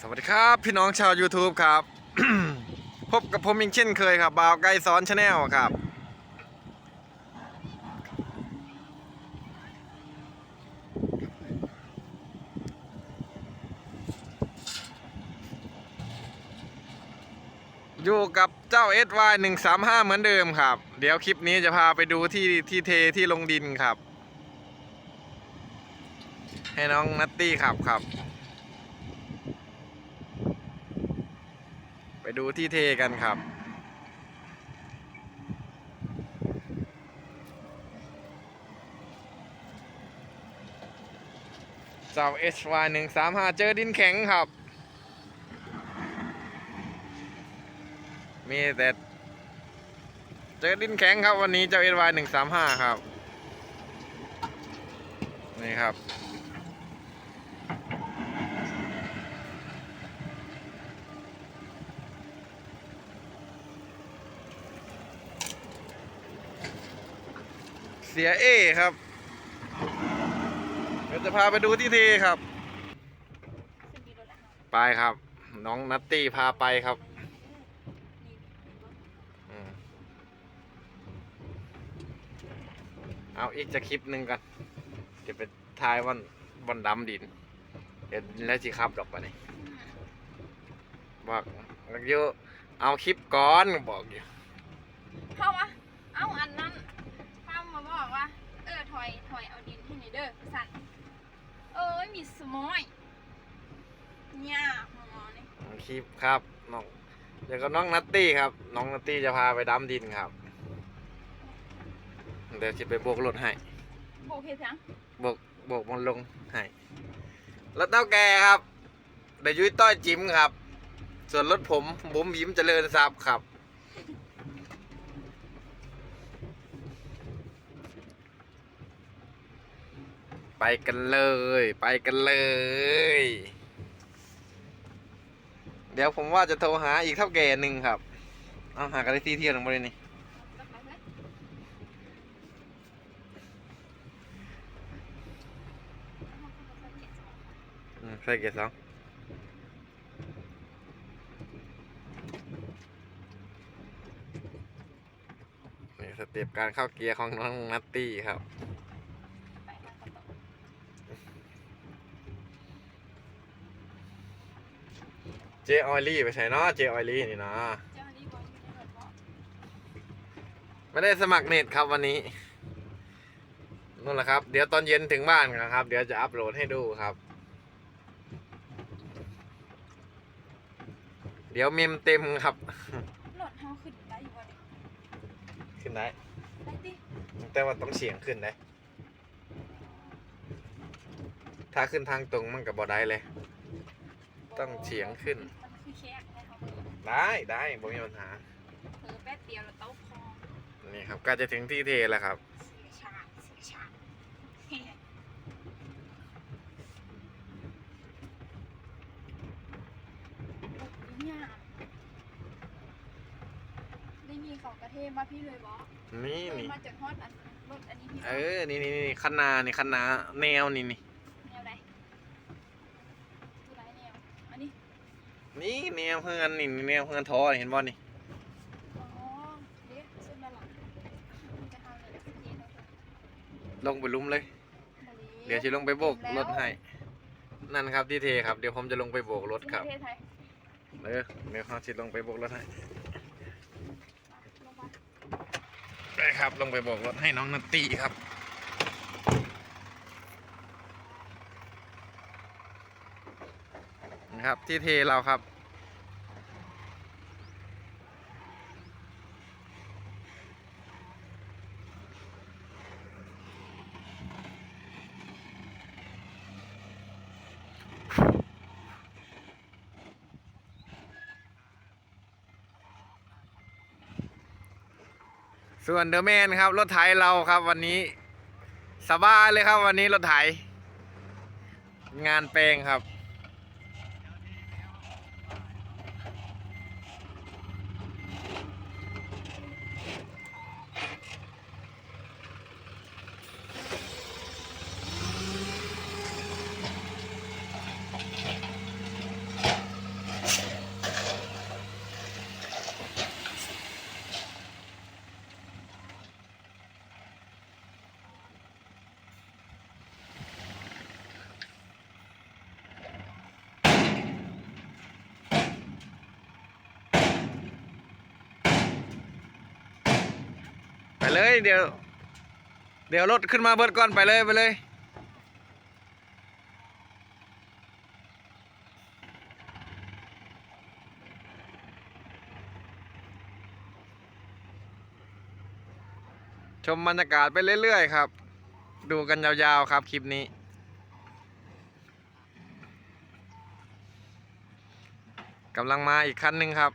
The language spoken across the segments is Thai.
สวัสดีครับพี่น้องชาว YouTube ครับ พบกับผมอีกเช่นเคยครับบ่าวไก่สอนชาแนลครับ อยู่กับเจ้า SY 135เหมือนเดิมครับ เดี๋ยวคลิปนี้จะพาไปดูที่ที่เทที่ลงดินครับ ให้น้องนัตตี้ขับครับ ไปดูที่เทกันครับเจ้า HY 135เจอดินแข็งครับ มีแต่เจอดินแข็งครับวันนี้เจ้า HY 135ครับ นี่ครับ สียเอครับ เดี๋ยวจะพาไปดูที่เทครับ ไปครับ น้องนัตตี้พาไปครับเอาอีกจะคลิปหนึ่งกันเดี๋ยวไปทายวันวันดำดิน เดี๋ยวแล้วสิครับดอกไปนี่บอกบอกอะเอาคลิปก่อนบอกอยู่เข้ามาเอาอันนั้นป้ามาบอกว่า เออถอยถอยเอาดินให้หน่อยเด้อสั่นเอ้ยมีสมอยเนี่ยหมอนี่คลิปครับน้องเดี๋ยวก็น้องนัตตี้ครับ น้องนัตตี้จะพาไปดำดินครับ เดี๋ยวจะไปโบกรถให้โบกเฮ็ดยังโบกโบกมันลงให้รถเต้าแกครับเดี๋ยวยุ้ยต้อยจิ้มครับ ส่วนรถผมบุ๋มยิ้มเจริญทรัพย์ครับ ไปกันเลย ไปกันเลย เดี๋ยวผมว่าจะโทรหาอีกเท่าแก่หนึ่งครับ เอาหากันได้ที่เที่ยวหนึ่งบรินี่ใส่เกียร์สองนี่สเต็ปการเข้าเกียร์ของน้องนัตตี้ครับ ไปทางกระโตะ เจออยลี่ไปใส่เนาะเจออยลี่นี่เนาะเจ้านี่บอกอยู่ในรถบอกไม่ได้สมัครเน็ตครับวันนี้นู่นแหละครับ เดี๋ยวตอนเย็นถึงบ้านนะครับ เดี๋ยวจะอัปโหลดให้ดูครับ เดี๋ยวเมมเต็มครับรถเฮาขึ้นได้อยู่บ่นี่ขึ้นได้ ได้ติแต่ว่าต้องเสียงขึ้นได้ ถ้าขึ้นทางตรงมันกับบอได้เลย ต้องเฉียงขึ้นมันคือแคกให้เฮาได้ได้บ่มีปัญหาเผลอแป๊บเดียวแล้วเต้าคอนี่ครับใก็จะถึงที่เทแล้วครับเสียชาติเสียชาติเฮ้เนี่ยได้มีเขากระเทมาพี่เลยบอนี่เคยนี่ มาจากฮอดอันรถอันนี้พี่เออ นี่นี่นี่คันนานี่คันนาแนวนี่นี่ แนวใดตัวไหนแนว อันนี้ นี่แนวเฮือนนี่แนวเฮือนทอนี่เห็นบ่นี่อ๋อเด็กซึ่งด้านหลังมันจะทำเลยเย็นแล้วลงไปลุ้มเลย เดี๋ยวจะลงไปโบกรถให้ นั่นครับที่เทครับ เดี๋ยวผมจะลงไปโบกรถครับประเทศไทยเออเดี๋ยวเขาจะลงไปโบกรถให้ลงมาได้ครับ ลงไปโบกรถให้น้องนัตตี้ครับ นะ ครับ ที่เทเราครับ ส่วนเดอะแมนครับ รถไถเราครับวันนี้สบายเลยครับวันนี้รถไถงานแปลงครับ เดี๋ยว เดี๋ยวรถขึ้นมาเบิดก่อนไปเลยไปเลยชมบรรยากาศไปเรื่อย ๆ ครับ ดูกันยาว ๆ ครับ คลิปนี้ กำลังมาอีกคันหนึ่งครับ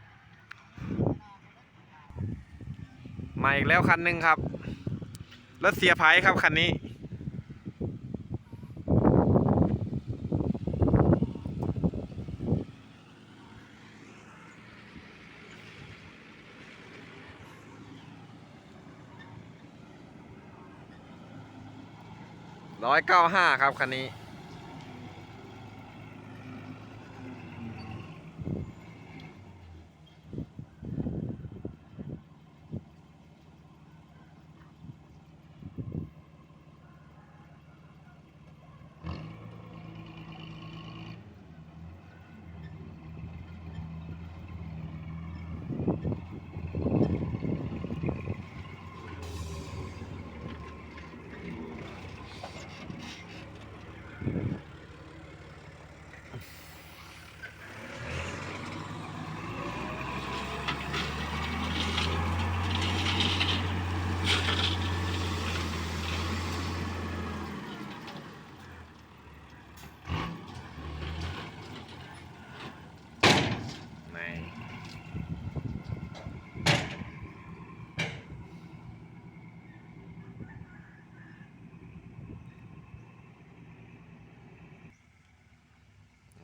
มาอีกแล้วคันหนึ่งครับรถเสียไผ่ครับคันนี้ ร้อยเก้าห้าครับคันนี้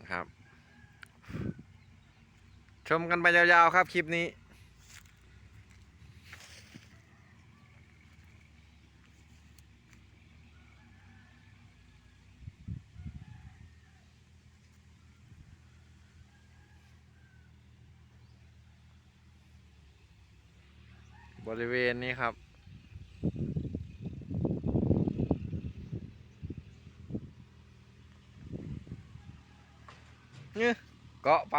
ครับ ชมกันไปยาวๆครับคลิปนี้บริเวณนี้ครับ เนี่ยเกาะไป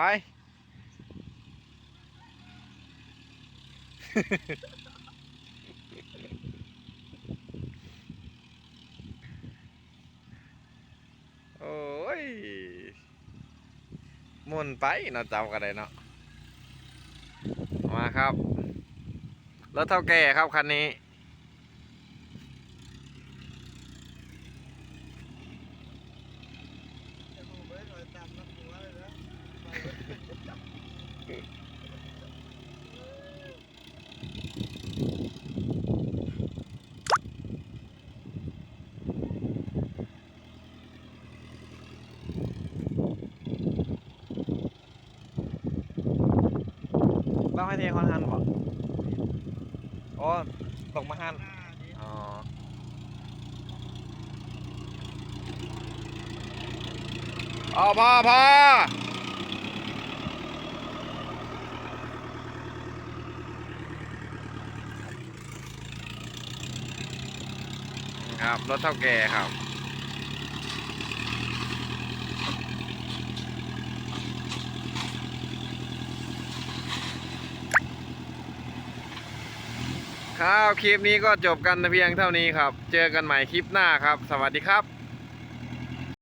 โอ้ยมุนไปเนาะเจ้ากันเลยเนาะ มาครับ รถเท่าแก่ครับคันนี้ ให้เทคอนฮันบ่อ๋อตกมาฮันอ๋ออ๋อพอพอครับ รถเท่าแก่ครับ ครับคลิปนี้ก็จบกันเพียงเท่านี้ครับ เจอกันใหม่คลิปหน้าครับ สวัสดีครับ